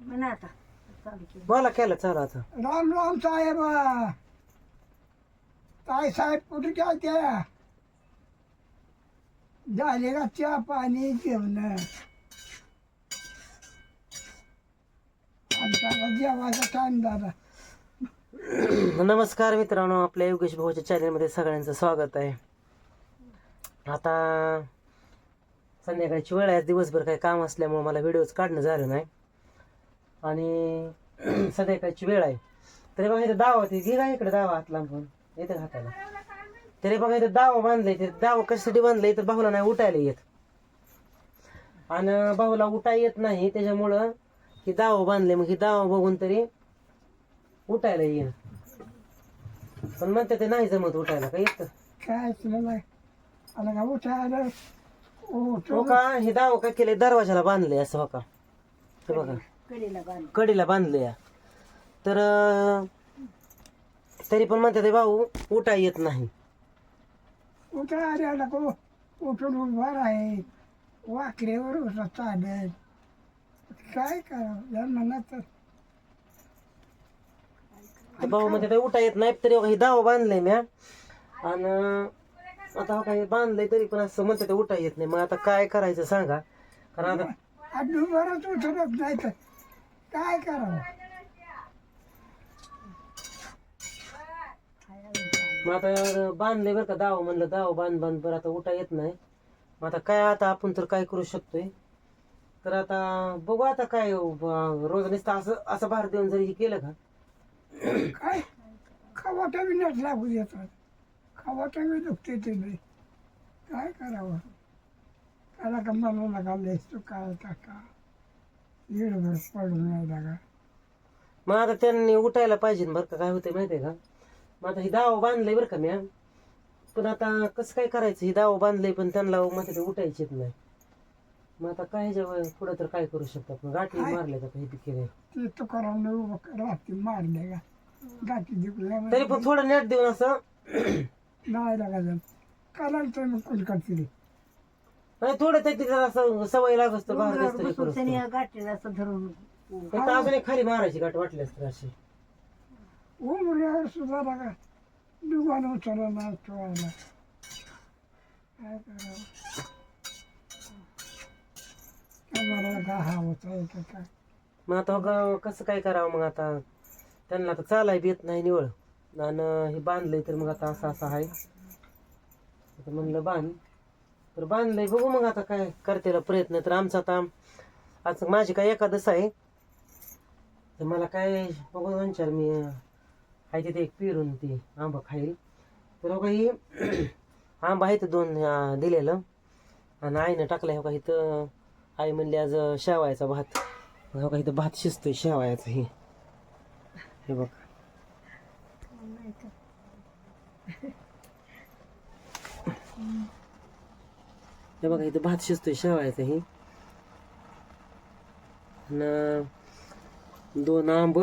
म्हणा आता. चालू केलं. बोला केलं चला आता. राम राम साहेब. काय साहेब कुठे काय त्या झाले का चहा पाणी जेवण? आमचा जेवायचा टाइम झाला. नमस्कार मित्रांनो आपल्या योगेश भाऊच्या चॅनलमध्ये सगळ्यांचं स्वागत आहे. आता संध्याकाळची वेळ आहे दिवसभर काही काम असल्यामुळे मला व्हिडिओज काढणं झालं नाही. आणि संध्याकाळची वेळ आहे. तरी बघा इथं दावा ते घे का इकडे दावा हात लांबून. येते हाताला. तरी बघा इथं दावा बांधलाय. ते दावा कशासाठी बांधलाय? तर भाऊला नाही उठायला येत. आणि भाऊला उठाय येत नाही. त्याच्यामुळं ही दावा बांधले मग ही दावा बघून तरी उठायला येईन. पण म्हणते ते नाही जमत उठायला. का येत? काय का उठायला? हो का? हे दाव काय केले दरवाजाला बांधले असं हो का हे बघा. कडेला बांध कडीला बांधले तर तरी पण म्हणते ते भाऊ उठा येत नाही उठायला नको उठून उभा आहे वाकड्यावर होता चालेल काय ते भाऊ म्हणते उठा येत नाही तरी बघा हे दाव बांधले म्या आणि आता हो का हे बांधलंय तरी पण असं म्हणते ते उठा येत नाही मग आता काय करायचं सांगा कारण आता उठत नाही तर काय करावं? मग आता बांधले बरं का दाव म्हणलं दाव बांध बांध बरं आता उठा येत नाही. मग आता काय आता आपण तर काय करू शकतोय? तर आता बघू आता काय रोज नुसतं असं असं बाहेर देऊन जरी हे केलं का? काय? खवाटा बी नट लागू देतात खवाटा बी दुखते ते बी काय करावं? त्याला का मला नका लेस तू काय टाका पडून मग आता त्यांनी उठायला पाहिजे बरं का काय होतंय माहितीये का? मग आता ही दाव बांधलंय बरं का म्या. पण आता कसं काय करायचं ही दाव बांधलंय पण त्यांना ते उठायचेच नाही. मग आता काय ह्याच्यावर पुढे तर काय करू शकतात? मग गाठी मारले का काही ते उभं रात्री मारले का? गाठी जिंकल्या तरी पण थोडं नेट देऊन असं. नाही लागा जण करायला तर मग कोण करतील थोडं ते तिथं असं सवय लागत असतं बाहेर डोंगरावर कसं हे बसून करू त्याने या गाठीला असं धरून अजून एक खाली मारायची गाठ वाटली असते अशी. उमऱ्यावर सुद्धा लागा दुकान उचलला नाही ठेवायला काय करावं? होता काय मग आता ग- कसं काय करावं मग आता? त्यांना आता चालाय बी येत नाही निवळ. आणि हे बांधलंय तर मग आता असं असं आहे. आता म्हणलं बांध. तर बांधलंय. बघू मग आता काय करतेला प्रयत्न तर आमचा आता आज माझी काय एकादश आहे. तर मला काय बघू विचार मी आहे तिथे एक पिरून ती आंबा खाईल. तर ही आंबा आहे ते दोन दिलेलं. आणि आईनं टाकलं हो का इथं आई म्हणली आज शेवायचा भात. हो का इथं भात शिजतोय शेवायचा हे. हे बघ. हे बघा इथं भात शिजतोय शेवायचा हे. न दोन आंब.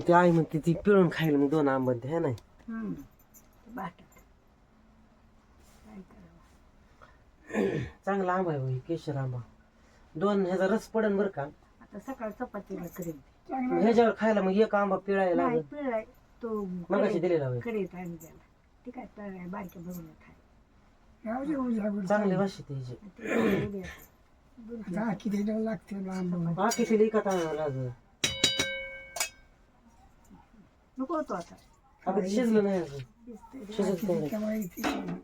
ते आई म्हणते ती पिळून खाईल मग दोन आंब ते है नाही? चांगला आंबा आहे हे केशर आंबा. दोन ह्याचा रस पडन बरं का? आता सकाळ चपातीला करेल. ह्याच्यावर खायला मग एक आंबा पिळायला पिळाय तो मगाशी दिलेला काय पिळाय बारक्या बघून खाय राहू दे उद्या चांगली भाषा त्याची ते उद्या आता किती दिवस लागते लांब हा किती लिहिका लागत नको होतो आता ते शिजलं नाही अजून. शिजत नाही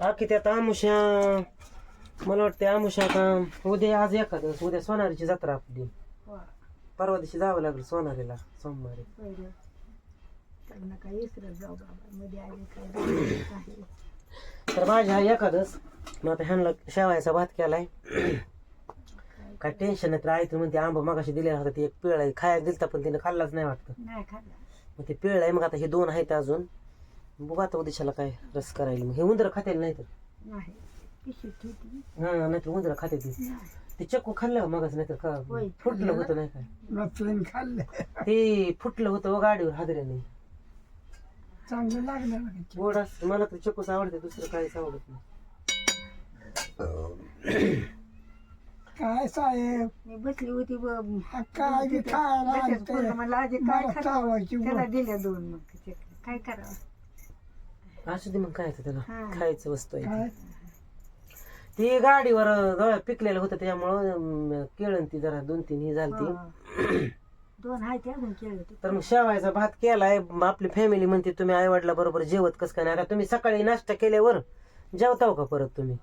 हा आमुष्या मला वाटते आमुष्या आता उद्या आज एखादं उद्या सोनारीची जत्रा आपली. परवा दिवशी जावं लागेल सोनारीला सोमवारी त्यांना काय विसरत जाऊ बाबा मध्ये आले काय काही तर माझ्या हा एखादच मग आता ह्यांना शेवायचा भात केलाय. काय टेन्शन नाही तर आई तर म्हणते आंबा मगाशी दिलेला होता ते एक पिळ आहे खायला दिलता पण तिने खाल्लाच नाही वाटतं. नाही खाल्ला. मग ते पिळ आहे मग आता हे दोन आहेत अजून. बघू आता उद्याच्याला काय रस करायला. मग हे उंदरं खातील नाही तर नाही हा नाहीतर उंदरं खाते ती नाही. ते चक्कू खाल्लं मगच नाही तर का होय. फुटलं होतं नाही काय मचलीन खाल्ले. ते फुटलं होतं व गाडीवर हादऱ्याने. चांगलं लागलं ना. गोड असतं मला तर चक्कूच आवडते दुसरं काहीच आवडत नाही काय साहेब मी बसली होती ब- हा काय बी खायला बसेल आणते. पोरगं म्हणलं आजी काय मला खातो चावायची त्याला बोल. दिल्या दोन मग चकली. काय करावं असू दे मग काय ते त्याला हा. खायचं वस्तू आहे काय ती गाडीवर जवळ पिकलेलं होतं त्याच्यामुळं केळण ती जरा दोन तीन ही झाली हो. दोन आहे ते अजून केलं होते. तर मग शेवायचा भात केलाय. आपली फॅमिली म्हणते तुम्ही आई वडिला बरोबर जेवत कस काय नाही? आता तुम्ही सकाळी नाश्ता केल्यावर जेवताव का परत तुम्ही?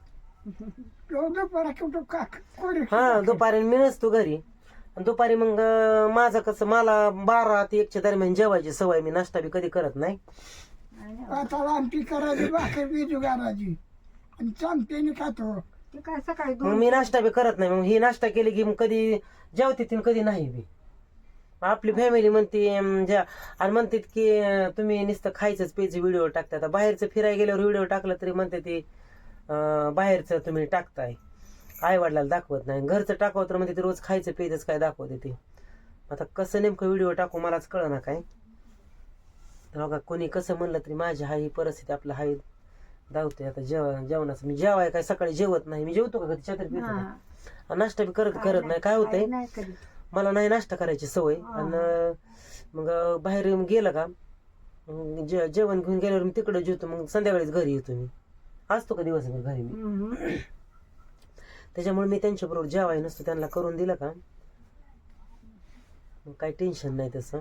का कोणी हा दुपारी मी नसतो घरी. आणि दुपारी मग अं, माझं कसं मला बारा ते एकच्या दरम्यान जेवायची सवय मी नाश्ता बी कधी करत नाही. आणि पाताला आमटी करायची भाकर बिजू घालायची. आणि चमच्याने खातो ते? काय सकाळी मग दोन मी नाश्ता बी करत नाही. मग ही नाश्ता केली की मग कधी जेवते ती कधी नाही बी. आपली फॅमिली म्हणते आणि म्हणतात की तुम्ही नुसतं खायचंच प्यायचं व्हिडिओ टाकता. आता बाहेरचं फिरायला गेल्यावर व्हिडिओ टाकला तरी म्हणते ते बाहेरचं तुम्ही टाकताय. आई वडिलाला दाखवत नाही. घरचं टाकवत तर म्हणते ते रोज खायचं प्यायचंच काय दाखवते ते. आता कसं नेमकं व्हिडिओ टाकू मलाच कळ ना काय? तर बघा कोणी कसं म्हणलं तरी माझी हाय ही परिस्थिती आपलं हाय. धावते आता जेव जेवणाचं. मी जेवाय काय सकाळी जेवत नाही. मी जेवतो का कधी छत्री हा. नाश्ता बी करत करत नाही. काय होतंय? मला नाही नाश्ता करायची सवय. आणि मग बाहेर येऊन गेलं का जे- जेवण घेऊन गेल्यावर मी तिकडे जेवतो मग संध्याकाळीच घरी येतो मी. असतो का दिवसभर घरी मी. त्याच्यामुळे मी त्यांच्याबरोबर जेवाय नसतो त्यांना करून दिलं का? मग काही टेन्शन नाही तसं.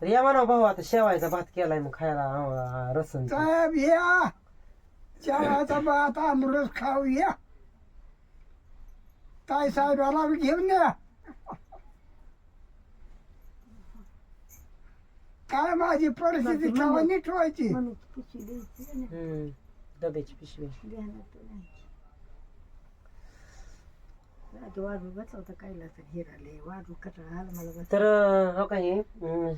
तर या म्हणा भाऊ आता शेवायचा भात केलाय मग खायला रसन. साहेब या! जेवायचा भात अमृत खाऊ या. ताई साहेबाला घेऊन या. काय माझी परिस्थिती केव्हा नीट व्हायची? मम्मीची पिशवी द्यायची ना. हम्म डब्याची पिशवी. ध्यानात नाही बसवता कायला तर हिराले वाजू कटाळा आला मला बस तर अं, हो? काही अं,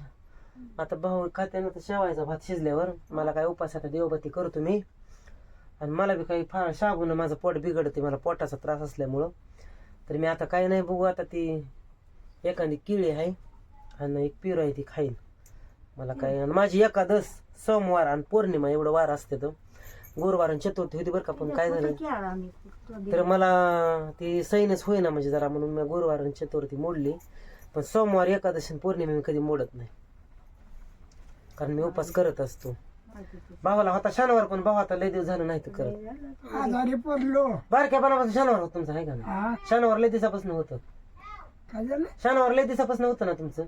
आता भाऊ खात्यानं तर शेवायचा भात शिजल्यावर मला काय उपास आता देवबत्ती करतो मी आणि मला बी काही फार शाबून माझं पोट बिघडते मला पोटाचा त्रास असल्यामुळं. तर मी आता काही नाही बघू आता ती एखादी किळी आहे आणि एक पिरू आहे ती खाईल मला काय आणि माझी एकादश सोमवार आणि पौर्णिमा एवढं वार असते तर. गुरुवार आणि चतुर्थी होती बरं का पण काय झालं? तर. मला ती सैनच होईना म्हणजे जरा म्हणून मी गुरुवार आणि चतुर्थी मोडली. पण सोमवार एकादशी आणि पौर्णिमा मी कधी मोडत नाही. कारण मी उपास करत असतो. भावाला होता शनिवार पण भाऊ आता लय दिवस झालं नाही तर करत. आजारी पडलो. बारक्यापणापासून शनिवार होत तुमचं आहे का हा. शनिवार लय दिवसापासून होतं. काय झालं? शनिवार लय दिवसापासून होतं ना तुमचं?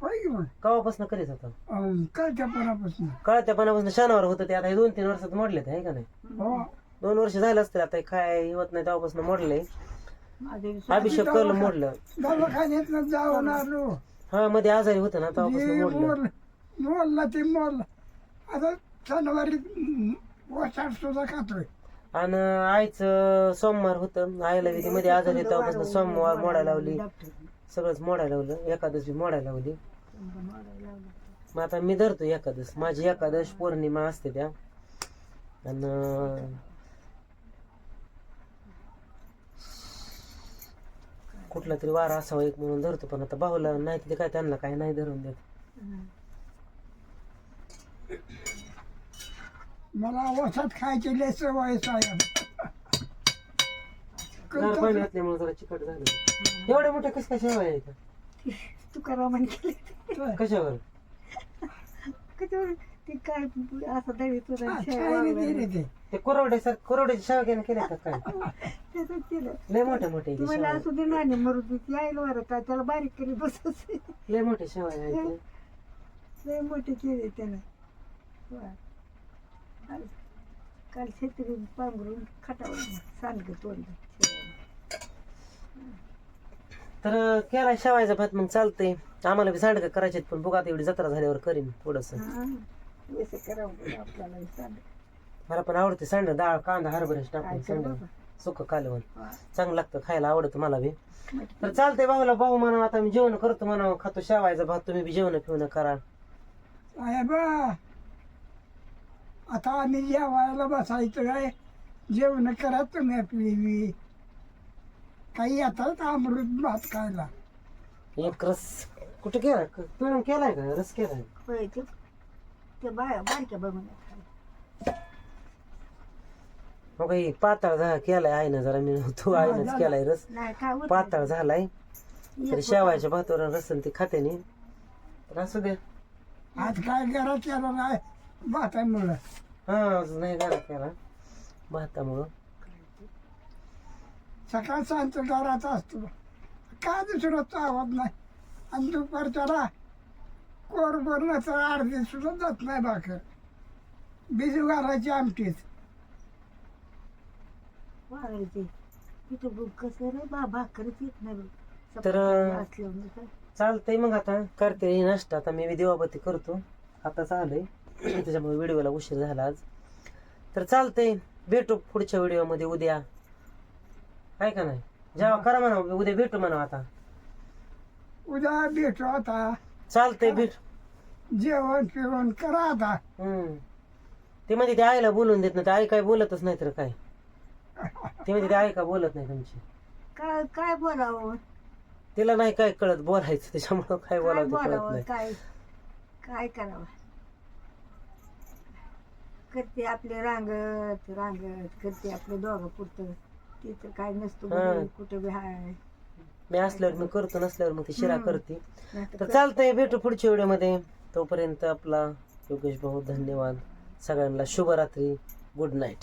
होय की मग? कवापासून करीत होतं? अं, कळत्या पणापासून कळत्यापणापासून शनिवार होतं ते आता हे दोन तीन वर्षात मोडले आहे का नाही? हो. दोन वर्ष झालं असतील आता हे काय होत नाही तेव्हापासून मोडले. अभिषेक करून मोडलं. दवाखान्यात जाऊन आलो. हा मध्ये आजारी होतं ना तेव्हापासून मोडलं. मोलला ते मोल. आता शनिवारी वसाड सुद्धा खातोय. आणि आईचं सोमवार होतं आईला ती मध्ये आजारी तेव्हापासून सोमवार मोडायला लावली. सगळंच मोडायला लावलं एकादशी मोडायला लावली. मग आता मी धरतो एकादश. माझी एकादश पौर्णिमा असते त्या. आणि कुठला तरी वारा असावा एक म्हणून धरतो पण आता भाऊला नाही तिथे काय त्यांना काय नाही धरून देत. मला वसात खायची लय सवय साहेब. गार पाणी घातल्यामुळे जरा चिकट झालं. एवढ्या मोठ्या कस काय शेवा आहे तुकारामाने केले. कशावर? कशावर? ते काय असं दळी तुला ते. कोरवडे सर कोरवड्याची शेवा केल्या केल्या का काय? त्याचं केलं. लय मोठ्या मोठ्या मला असू दे नाणे मरू दे ती बरं का त्याला बारीक करी बसच. लय मोठ्या शेवा आहे ते. लय मोठे केले त्यानं वा. काल- काल शेतकरी पांघरून खटावर सांग तोडलं तर केला शेवायचा भात मग चालतंय. आम्हाला बी सांडगं करायचे पण बघा आता एवढी जत्रा झाल्यावर करीन थोडस. वैसे करावं बरं आपल्याला सांग मला पण आवडते सांड डाळ कांदा हरभऱ्याची काय टाकून सांड सुक कालवण. चांगलं लागतं खायला आवडतं मला बी. तर चालतंय भाऊला भाऊ म्हणा आता मी जेवण करतो म्हणा खातो शेवायचा भात तुम्ही बी जेवण पिवणं करा. साहेब आता आम्ही जेवायला बसायचं काय? जेवण करा तुम्ही आपली. काही येतात अमृत भात खायला. एक रस. कुठे केला? पिळून केलाय का? रस केलाय. होय ते ते बाया बारक्या बघून. मग काही पातळ झा केलाय आहे ना जरा मी. तू आईनच केलाय रस. नाही काय होत पातळ झालाय. तर शेवायच्या भातावर रसन ते खाते नाही तर असू दे. आज काय घरात केलं नाही? भातामुळं. हा नाही घरात केला. भातामुळं. सकाळ घरात असतो काय दुसरं चावत नाही. आणि दुपारच्याला कोर तर अर्धी सुद्धा जात नाही भाकर. बिजू घालायची आमटीच. बघ कसं रे बा भाकरच येत नाही बघ. तर, चपाती काय? चालतंय मग आता. करते ही नाश्ता. आता मी बी देवाबत्ती करतो. आता चालय. त्याच्यामुळे व्हिडिओला उशीर झाला आज. तर चालतंय. भेटू पुढच्या व्हिडिओमध्ये उद्या. आहे का नाही? जेव्हा करा म्हणा उद्या भेटू म्हणा आता. उद्या भेटू आता. चालतंय भेट. जेवण पिवण करा आता. हम्म. ते म्हणजे ते आईला बोलून देत नाही ते आई काय बोलतच नाही तर काय? ते म्हणजे ते आई का बोलत नाही तुमची? काय काय बोलावं? तिला नाही काय कळत बोलायचं त्याच्यामुळं काय काय बोलावं ते कळत बोलावं नाही. काय काय करावं? करते आपले रांगत रांगत करते आपलं दोघं पुरतं. ते तर काय नसतं हा. बरं, कुठं बी हाय. मी असल्यावर मी करतो नसल्यावर मग ती शिरा हम्म. करते. नाहीतर तर चालतंय भेटू पुढच्या व्हिडिओमध्ये. तोपर्यंत आपला योगेश भाऊ धन्यवाद. सगळ्यांना शुभरात्री. Good night